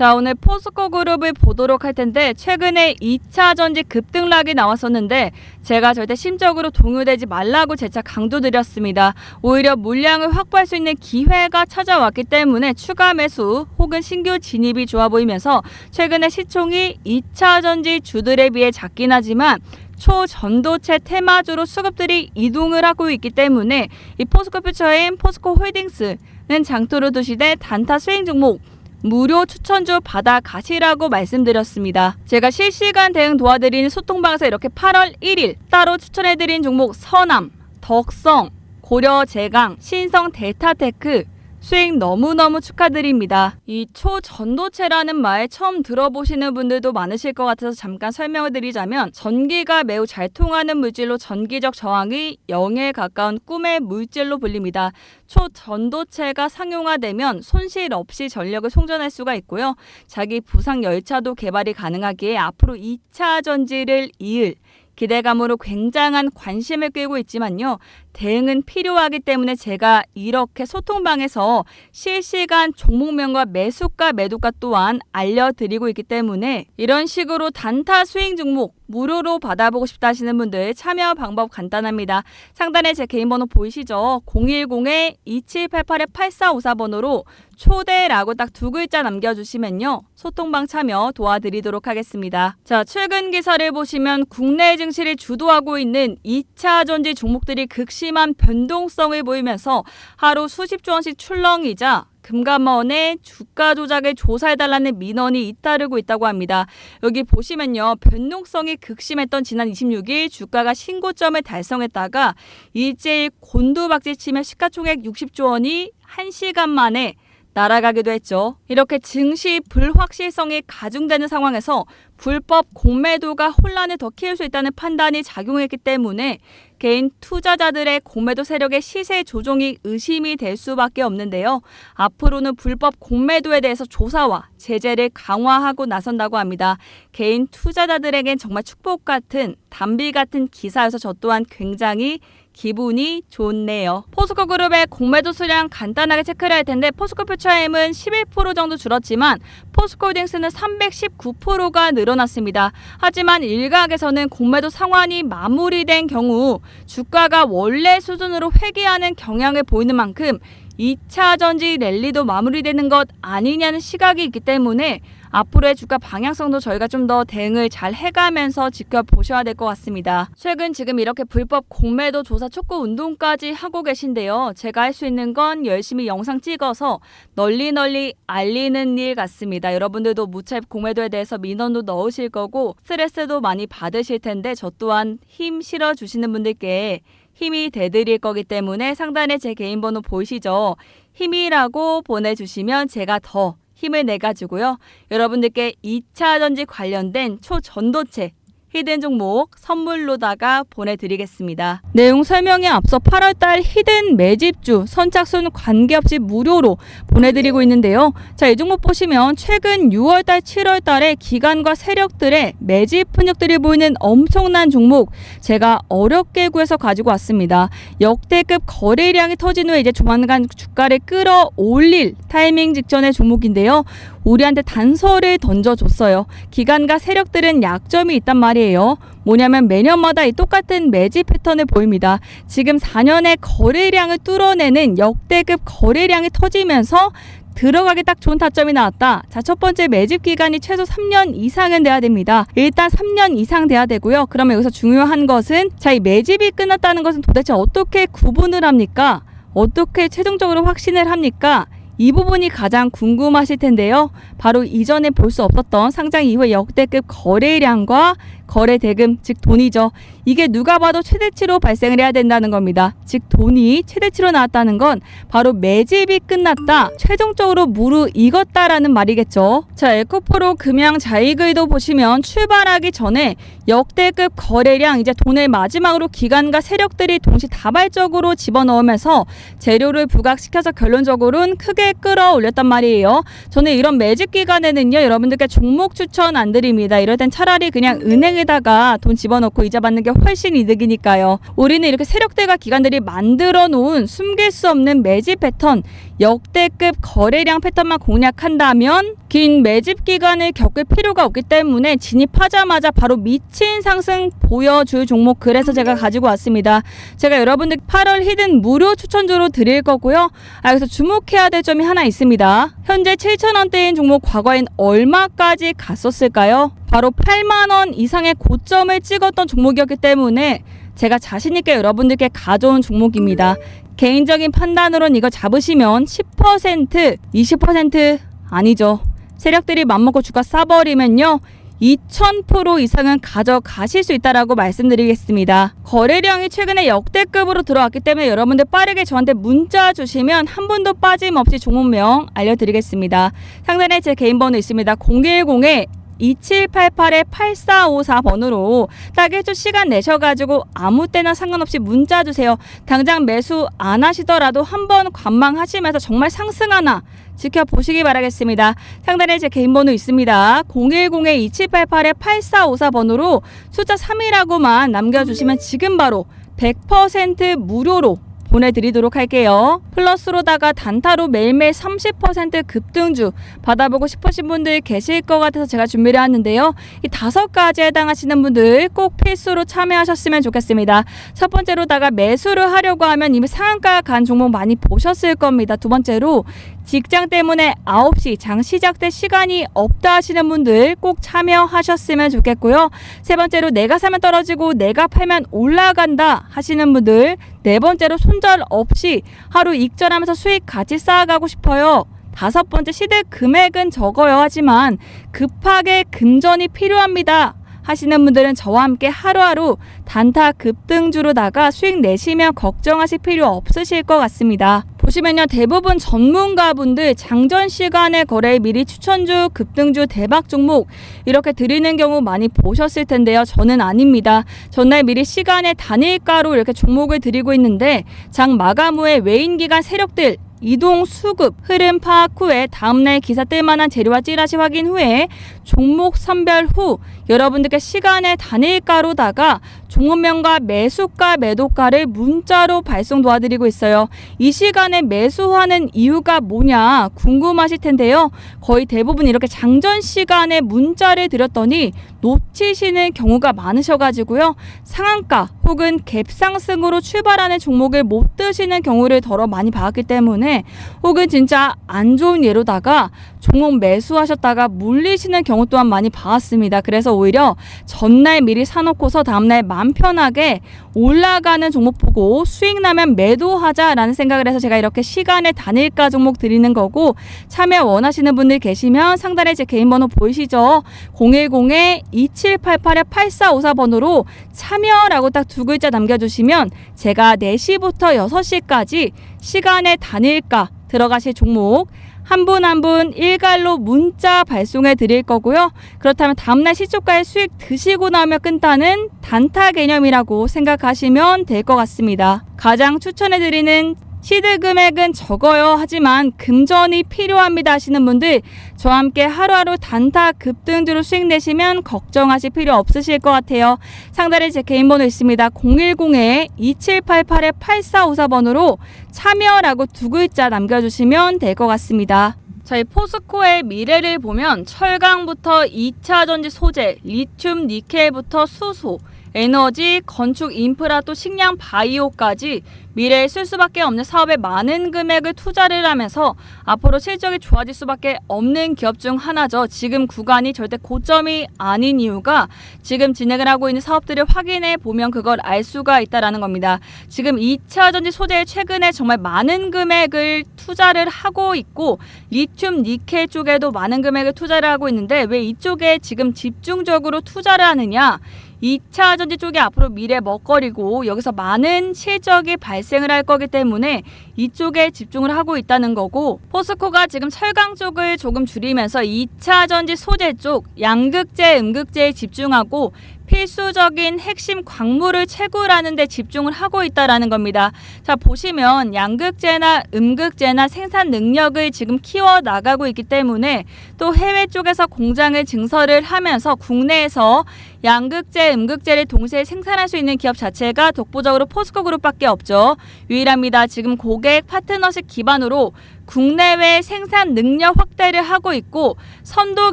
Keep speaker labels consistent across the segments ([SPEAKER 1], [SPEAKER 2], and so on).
[SPEAKER 1] 자, 오늘 포스코 그룹을 보도록 할 텐데 최근에 2차 전지 급등락이 나왔었는데 제가 절대 심적으로 동요되지 말라고 재차 강조드렸습니다. 오히려 물량을 확보할 수 있는 기회가 찾아왔기 때문에 추가 매수 혹은 신규 진입이 좋아 보이면서 최근에 시총이 2차 전지 주들에 비해 작긴 하지만 초전도체 테마주로 수급들이 이동을 하고 있기 때문에 이 포스코 퓨처인 포스코 홀딩스는 장투를 두시되 단타 스윙 종목 무료 추천주 받아 가시라고 말씀드렸습니다. 제가 실시간 대응 도와드리는 소통방에서 이렇게 8월 1일 따로 추천해드린 종목 서남, 덕성, 고려 제강, 신성 데이터테크 수익 너무너무 축하드립니다. 이 초전도체라는 말 처음 들어보시는 분들도 많으실 것 같아서 잠깐 설명을 드리자면 전기가 매우 잘 통하는 물질로 전기적 저항이 0에 가까운 꿈의 물질로 불립니다. 초전도체가 상용화되면 손실 없이 전력을 송전할 수가 있고요. 자기 부상 열차도 개발이 가능하기에 앞으로 2차 전지를 이을 기대감으로 굉장한 관심을 끌고 있지만요. 대응은 필요하기 때문에 제가 이렇게 소통방에서 실시간 종목명과 매수가 매도가 또한 알려드리고 있기 때문에 이런 식으로 단타 스윙 종목 무료로 받아보고 싶다 하시는 분들 참여 방법 간단합니다. 상단에 제 개인 번호 보이시죠? 010-2788-8454번호로 초대라고 딱 두 글자 남겨주시면요. 소통방 참여 도와드리도록 하겠습니다. 자, 최근 기사를 보시면 국내 증시를 주도하고 있는 2차 전지 종목들이 극심한 변동성을 보이면서 하루 수십조 원씩 출렁이자 금감원의 주가 조작을 조사해달라는 민원이 잇따르고 있다고 합니다. 여기 보시면요. 변동성이 극심했던 지난 26일 주가가 신고점을 달성했다가 일제일 곤두박질치며 시가총액 60조 원이 1시간 만에 날아가기도 했죠. 이렇게 증시 불확실성이 가중되는 상황에서 불법 공매도가 혼란을 더 키울 수 있다는 판단이 작용했기 때문에 개인 투자자들의 공매도 세력의 시세 조종이 의심이 될 수밖에 없는데요. 앞으로는 불법 공매도에 대해서 조사와 제재를 강화하고 나선다고 합니다. 개인 투자자들에겐 정말 축복 같은 담비 같은 기사여서 저 또한 굉장히 기분이 좋네요. 포스코 그룹의 공매도 수량 간단하게 체크를 할 텐데 포스코 퓨처엠은 11% 정도 줄었지만 포스코홀딩스는 319%가 늘 어났습니다. 하지만 일각에서는 공매도 상환이 마무리된 경우 주가가 원래 수준으로 회귀하는 경향을 보이는 만큼 2차 전지 랠리도 마무리되는 것 아니냐는 시각이 있기 때문에 앞으로의 주가 방향성도 저희가 좀 더 대응을 잘 해가면서 지켜보셔야 될 것 같습니다. 최근 지금 이렇게 불법 공매도 조사 촉구 운동까지 하고 계신데요. 제가 할 수 있는 건 열심히 영상 찍어서 널리 널리 알리는 일 같습니다. 여러분들도 무차입 공매도에 대해서 민원도 넣으실 거고 스트레스도 많이 받으실 텐데 저 또한 힘 실어 주시는 분들께 힘이 돼드릴 거기 때문에 상단에 제 개인 번호 보이시죠? 힘이라고 보내주시면 제가 더 힘을 내가지고요. 여러분들께 2차 전지 관련된 초전도체 히든 종목 선물로다가 보내드리겠습니다. 내용 설명에 앞서 8월달 히든 매집주 선착순 관계없이 무료로 보내드리고 있는데요. 자, 이 종목 보시면 최근 6월달, 7월달에 기관과 세력들의 매집 흔적들이 보이는 엄청난 종목 제가 어렵게 구해서 가지고 왔습니다. 역대급 거래량이 터진 후에 이제 조만간 주가를 끌어올릴 타이밍 직전의 종목인데요. 우리한테 단서를 던져줬어요. 기관과 세력들은 약점이 있단 말이에요. 뭐냐면 매년마다 이 똑같은 매집 패턴을 보입니다. 지금 4년의 거래량을 뚫어내는 역대급 거래량이 터지면서 들어가기 딱 좋은 타점이 나왔다. 자, 첫 번째 매집 기간이 최소 3년 이상은 돼야 됩니다. 일단 3년 이상 돼야 되고요. 그러면 여기서 중요한 것은 자, 이 매집이 끝났다는 것은 도대체 어떻게 구분을 합니까? 어떻게 최종적으로 확신을 합니까? 이 부분이 가장 궁금하실 텐데요. 바로 이전에 볼 수 없었던 상장 이후의 역대급 거래량과 거래 대금, 즉 돈이죠. 이게 누가 봐도 최대치로 발생을 해야 된다는 겁니다. 즉 돈이 최대치로 나왔다는 건 바로 매집이 끝났다. 최종적으로 무르익었다라는 말이겠죠. 자, 에코프로 금양 자이글도 보시면 출발하기 전에 역대급 거래량 이제 돈을 마지막으로 기관과 세력들이 동시 다발적으로 집어넣으면서 재료를 부각시켜서 결론적으로는 크게 끌어올렸단 말이에요. 저는 이런 매집 기간에는요, 여러분들께 종목 추천 안 드립니다. 이럴 땐 차라리 그냥 은행에다가 돈 집어넣고 이자 받는 게 훨씬 이득이니까요. 우리는 이렇게 세력들과 기관들이 만들어 놓은 숨길 수 없는 매집 패턴, 역대급 거래량 패턴만 공략한다면 긴 매집 기간을 겪을 필요가 없기 때문에 진입하자마자 바로 미친 상승 보여줄 종목 그래서 제가 가지고 왔습니다. 제가 여러분들 8월 히든 무료 추천주로 드릴 거고요. 아, 여기서 주목해야 될 점이 하나 있습니다. 현재 7,000원대인 종목 과거엔 얼마까지 갔었을까요? 바로 8만 원 이상의 고점을 찍었던 종목이었기 때문에 제가 자신 있게 여러분들께 가져온 종목입니다. 개인적인 판단으로는 이거 잡으시면 10%, 20% 아니죠. 세력들이 맘먹고 주가 싸버리면요. 2000% 이상은 가져가실 수 있다라고 말씀드리겠습니다. 거래량이 최근에 역대급으로 들어왔기 때문에 여러분들 빠르게 저한테 문자 주시면 한 분도 빠짐없이 종목명 알려드리겠습니다. 상단에 제 개인 번호 있습니다. 010에 2788-8454번으로 딱 1초 시간 내셔가지고 아무 때나 상관없이 문자 주세요. 당장 매수 안 하시더라도 한번 관망하시면서 정말 상승하나 지켜보시기 바라겠습니다. 상단에 제 개인 번호 있습니다. 010-2788-8454번으로 숫자 3이라고만 남겨주시면 지금 바로 100% 무료로 보내드리도록 할게요. 플러스로다가 단타로 매일매일 30% 급등주 받아보고 싶으신 분들 계실 것 같아서 제가 준비를 했는데요. 이 다섯 가지에 해당하시는 분들 꼭 필수로 참여하셨으면 좋겠습니다. 첫 번째로다가 매수를 하려고 하면 이미 상한가 간 종목 많이 보셨을 겁니다. 두 번째로 직장 때문에 9시 장 시작될 시간이 없다 하시는 분들 꼭 참여하셨으면 좋겠고요. 세 번째로 내가 사면 떨어지고 내가 팔면 올라간다 하시는 분들 네 번째로 손절 없이 하루 익절하면서 수익 같이 쌓아가고 싶어요. 다섯 번째 시드 금액은 적어요 하지만 급하게 금전이 필요합니다. 하시는 분들은 저와 함께 하루하루 단타 급등주로다가 수익 내시면 걱정하실 필요 없으실 것 같습니다. 보시면요 대부분 전문가분들 장전 시간에 거래 미리 추천주 급등주 대박 종목 이렇게 드리는 경우 많이 보셨을 텐데요 저는 아닙니다 전날 미리 시간에 단일가로 이렇게 종목을 드리고 있는데 장 마감 후에 외인 기간 세력들 이동 수급 흐름 파악 후에 다음날 기사 뜰 만한 재료와 찌라시 확인 후에 종목 선별 후 여러분들께 시간의 단일가로다가 종목명과 매수가 매도가를 문자로 발송 도와드리고 있어요. 이 시간에 매수하는 이유가 뭐냐 궁금하실 텐데요. 거의 대부분 이렇게 장전 시간에 문자를 드렸더니 놓치시는 경우가 많으셔가지고요. 상한가 혹은 갭상승으로 출발하는 종목을 못 드시는 경우를 더러 많이 봤기 때문에 혹은 진짜 안 좋은 예로다가 종목 매수하셨다가 물리시는 경우 또한 많이 봐왔습니다. 그래서 오히려 전날 미리 사놓고서 다음날 마음 편하게 올라가는 종목 보고 수익 나면 매도하자라는 생각을 해서 제가 이렇게 시간의 단일가 종목 드리는 거고 참여 원하시는 분들 계시면 상단에 제 개인 번호 보이시죠? 010-2788-8454번호로 참여라고 딱 두 글자 남겨주시면 제가 4시부터 6시까지 시간의 단일가 들어가실 종목 한 분 한 분 일괄로 문자 발송해 드릴 거고요. 그렇다면 다음날 시초가에 수익 드시고 나면 끊다는 단타 개념이라고 생각하시면 될 것 같습니다. 가장 추천해 드리는 시드 금액은 적어요. 하지만 금전이 필요합니다 하시는 분들 저와 함께 하루하루 단타 급등주로 수익 내시면 걱정하실 필요 없으실 것 같아요. 상단에 제 개인 번호 있습니다. 010-2788-8454번으로 참여라고 두 글자 남겨주시면 될 것 같습니다. 저희 포스코의 미래를 보면 철강부터 2차 전지 소재, 리튬, 니켈부터 수소, 에너지, 건축, 인프라 또 식량, 바이오까지 미래에 쓸 수밖에 없는 사업에 많은 금액을 투자를 하면서 앞으로 실적이 좋아질 수밖에 없는 기업 중 하나죠. 지금 구간이 절대 고점이 아닌 이유가 지금 진행을 하고 있는 사업들을 확인해 보면 그걸 알 수가 있다라는 겁니다. 지금 2차 전지 소재에 최근에 정말 많은 금액을 투자를 하고 있고 리튬, 니켈 쪽에도 많은 금액을 투자를 하고 있는데 왜 이쪽에 지금 집중적으로 투자를 하느냐? 2차 전지 쪽이 앞으로 미래 먹거리고 여기서 많은 실적이 발생을 할 거기 때문에 이쪽에 집중을 하고 있다는 거고 포스코가 지금 철강 쪽을 조금 줄이면서 2차 전지 소재 쪽 양극재, 음극재에 집중하고 필수적인 핵심 광물을 채굴하는 데 집중을 하고 있다라는 겁니다. 자, 보시면 양극재나 음극재나 생산 능력을 지금 키워 나가고 있기 때문에 또 해외 쪽에서 공장을 증설을 하면서 국내에서 양극재, 음극재를 동시에 생산할 수 있는 기업 자체가 독보적으로 포스코 그룹밖에 없죠. 유일합니다. 지금 고객 파트너십 기반으로 국내외 생산 능력 확대를 하고 있고 선도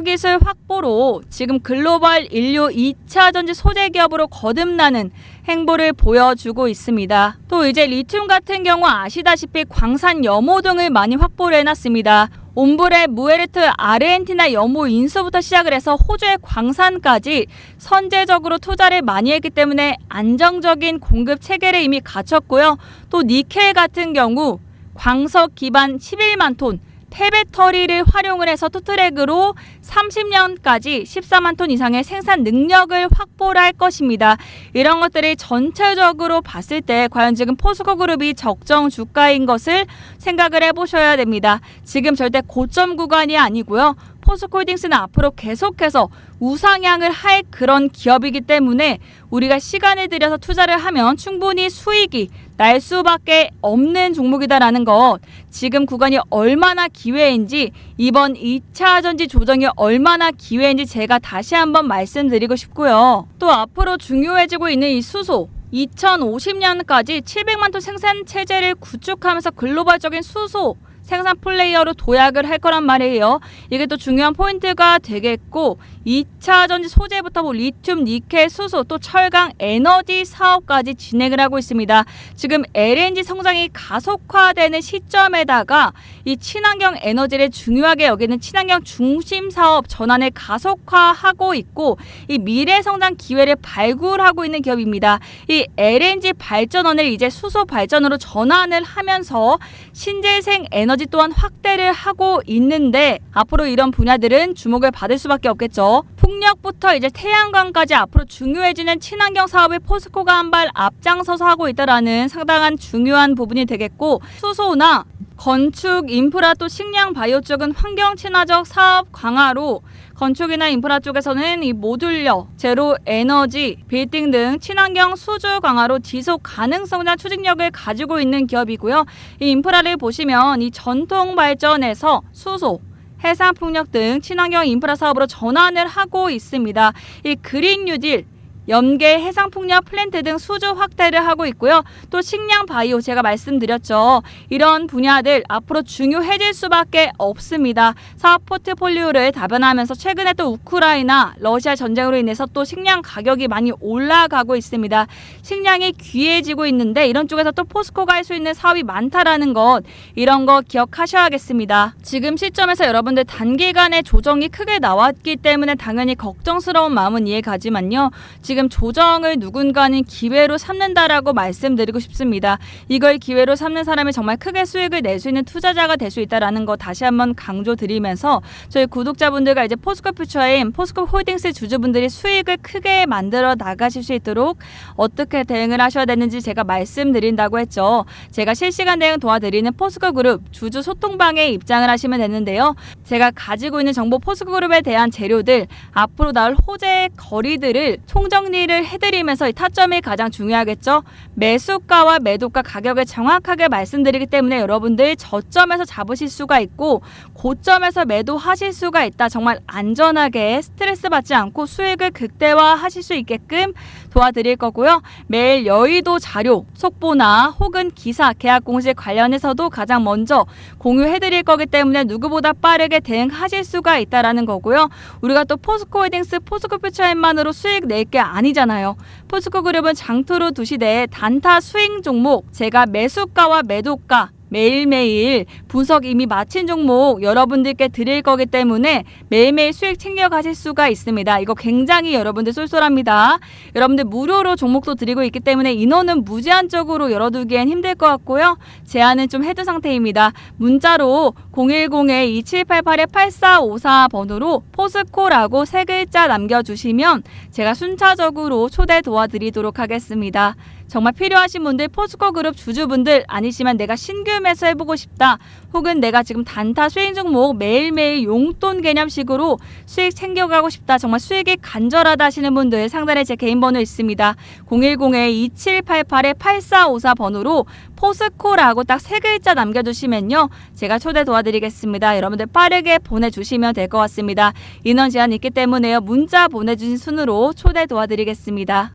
[SPEAKER 1] 기술 확보로 지금 글로벌 인류 2차 전지 소재 기업으로 거듭나는 행보를 보여주고 있습니다. 또 이제 리튬 같은 경우 아시다시피 광산 염호 등을 많이 확보를 해놨습니다. 옴브레, 무에르트, 아르헨티나 염호 인수부터 시작을 해서 호주의 광산까지 선제적으로 투자를 많이 했기 때문에 안정적인 공급 체계를 이미 갖췄고요. 또 니켈 같은 경우 광석 기반 11만 톤 폐배터리를 활용을 해서 투트랙으로 30년까지 14만 톤 이상의 생산 능력을 확보를 할 것입니다. 이런 것들이 전체적으로 봤을 때 과연 지금 포스코 그룹이 적정 주가인 것을 생각을 해보셔야 됩니다. 지금 절대 고점 구간이 아니고요. 포스코홀딩스는 앞으로 계속해서 우상향을 할 그런 기업이기 때문에 우리가 시간을 들여서 투자를 하면 충분히 수익이 날 수밖에 없는 종목이다라는 것. 지금 구간이 얼마나 기회인지 이번 2차 전지 조정이 얼마나 기회인지 제가 다시 한번 말씀드리고 싶고요. 또 앞으로 중요해지고 있는 이 수소 2050년까지 700만 톤 생산 체제를 구축하면서 글로벌적인 수소 생산 플레이어로 도약을 할 거란 말이에요. 이게 또 중요한 포인트가 되겠고 2차 전지 소재부터 뭐 리튬, 니켈, 수소, 또 철강, 에너지 사업까지 진행을 하고 있습니다. 지금 LNG 성장이 가속화되는 시점에다가 이 친환경 에너지를 중요하게 여기는 친환경 중심 사업 전환을 가속화하고 있고 이 미래 성장 기회를 발굴하고 있는 기업입니다. 이 LNG 발전원을 이제 수소 발전으로 전환을 하면서 신재생 에너지 또한 확대를 하고 있는데 앞으로 이런 분야들은 주목을 받을 수밖에 없겠죠. 풍력부터 이제 태양광까지 앞으로 중요해지는 친환경 사업에 포스코가 한 발 앞장서서 하고 있다라는 상당한 중요한 부분이 되겠고 수소나 건축, 인프라 또 식량 바이오 쪽은 환경 친화적 사업 강화로 건축이나 인프라 쪽에서는 이 모듈러, 제로 에너지, 빌딩 등 친환경 수주 강화로 지속 가능성이나 추진력을 가지고 있는 기업이고요. 이 인프라를 보시면 이 전통 발전에서 수소, 해상 풍력 등 친환경 인프라 사업으로 전환을 하고 있습니다. 이 그린 뉴딜 염계, 해상풍력 플랜트 등 수주 확대를 하고 있고요. 또 식량 바이오 제가 말씀드렸죠. 이런 분야들 앞으로 중요해질 수밖에 없습니다. 사업 포트폴리오를 다변하면서 최근에 또 우크라이나, 러시아 전쟁으로 인해서 또 식량 가격이 많이 올라가고 있습니다. 식량이 귀해지고 있는데 이런 쪽에서 또 포스코가 할 수 있는 사업이 많다라는 것 이런 거 기억하셔야겠습니다. 지금 시점에서 여러분들 단기간에 조정이 크게 나왔기 때문에 당연히 걱정스러운 마음은 이해가지만요. 지금 조정을 누군가는 기회로 삼는다라고 말씀드리고 싶습니다. 이걸 기회로 삼는 사람이 정말 크게 수익을 낼 수 있는 투자자가 될 수 있다라는 거 다시 한번 강조드리면서 저희 구독자분들과 이제 포스코 퓨처인 포스코 홀딩스 주주분들이 수익을 크게 만들어 나가실 수 있도록 어떻게 대응을 하셔야 되는지 제가 말씀드린다고 했죠. 제가 실시간 대응 도와드리는 포스코 그룹 주주 소통방에 입장을 하시면 되는데요. 제가 가지고 있는 정보 포스코 그룹에 대한 재료들 앞으로 나올 호재 거리들을 총정 리를 해드리면서 이 타점이 가장 중요하겠죠. 매수가와 매도가 가격을 정확하게 말씀드리기 때문에 여러분들 저점에서 잡으실 수가 있고 고점에서 매도하실 수가 있다. 정말 안전하게 스트레스 받지 않고 수익을 극대화하실 수 있게끔 도와드릴 거고요. 매일 여의도 자료, 속보나 혹은 기사, 계약 공시 관련해서도 가장 먼저 공유해드릴 거기 때문에 누구보다 빠르게 대응하실 수가 있다라는 거고요. 우리가 또 포스코홀딩스, 포스코 퓨처엠만으로 수익 낼게 아니잖아요. 포스코 그룹은 장투로 두시되 단타 수익 종목 제가 매수가와 매도가 매일매일 분석 이미 마친 종목 여러분들께 드릴 거기 때문에 매일매일 수익 챙겨 가실 수가 있습니다. 이거 굉장히 여러분들 쏠쏠합니다. 여러분들 무료로 종목도 드리고 있기 때문에 인원은 무제한적으로 열어두기엔 힘들 것 같고요. 제한은 좀 해둔 상태입니다. 문자로 010-2788-8454 번호로 포스코라고 세 글자 남겨주시면 제가 순차적으로 초대 도와드리도록 하겠습니다. 정말 필요하신 분들 포스코 그룹 주주분들 아니시면 내가 신규 매수해보고 싶다. 혹은 내가 지금 단타 스윙 종목 매일매일 용돈 개념식으로 수익 챙겨가고 싶다. 정말 수익이 간절하다 하시는 분들 상단에 제 개인 번호 있습니다. 010-2788-8454 번호로 포스코라고 딱 세 글자 남겨주시면요. 제가 초대 도와드리겠습니다. 여러분들 빠르게 보내주시면 될 것 같습니다. 인원 제한 있기 때문에요. 문자 보내주신 순으로 초대 도와드리겠습니다.